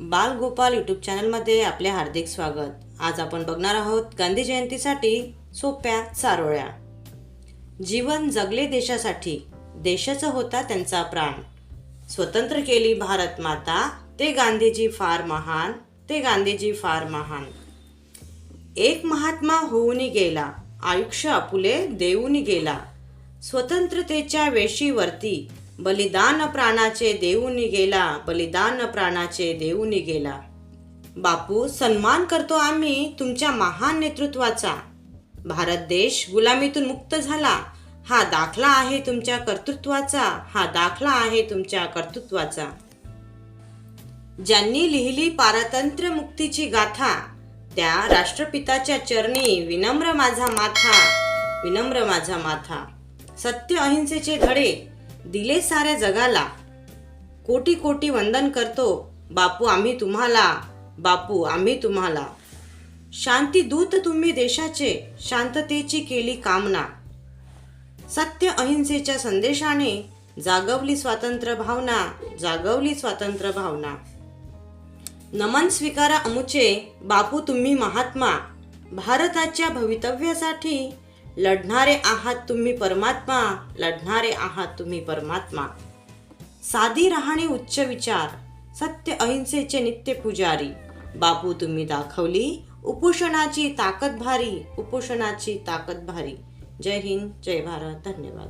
Balgopal YouTube चॅनलमध्ये आपले हार्दिक स्वागत. आज आपण बघणार आहोत गांधी जयंतीसाठी सोप्या चारोळ्या. जीवन जगले देशासाठी देशाचा होता त्यांचा प्राण. स्वतंत्र केली भारत माता ते गांधीजी फार महान ते गांधीजी फार महान. एक महात्मा होऊनी गेला आयुष्य आपुले देऊन गेला. स्वतंत्रतेच्या वेशीवरती बलिदान प्राणाचे देऊन गेला बलिदान प्राणाचे देऊन गेला. बापू सन्मान करतो आम्ही तुमच्या महान नेतृत्वाचा. भारत देश गुलामीतून मुक्त झाला. हा दाखला आहे तुमच्या कर्तृत्वाचा. हा दाखला आहे तुमच्या कर्तृत्वाचा. ज्यांनी लिहिली पारतंत्र्य मुक्तीची गाथा त्या राष्ट्रपिताच्या चरणी विनम्र माझा माथा विनम्र माझा माथा. सत्य अहिंसेचे धडे दिले साऱ्या जगाला. कोटी कोटी वंदन करतो बापू आम्ही तुम्हाला बापू आम्ही तुम्हाला. शांती दूत तुम्ही देशाचे शांततेची केली कामना. सत्य अहिंसेच्या संदेशाने जागवली स्वातंत्र्य भावना जागवली स्वातंत्र्य भावना. नमन स्वीकारा अमुचे बापू तुम्ही महात्मा. भारताच्या भवितव्यासाठी लढणारे आहात तुम्ही परमात्मा लढणारे आहात तुम्ही परमात्मा. साधी राहणे उच्च विचार सत्य अहिंसेचे नित्य पुजारी. बापू तुम्ही दाखवली उपोषणाची ताकद भारी उपोषणाची ताकद भारी. जय हिंद जय भारत धन्यवाद.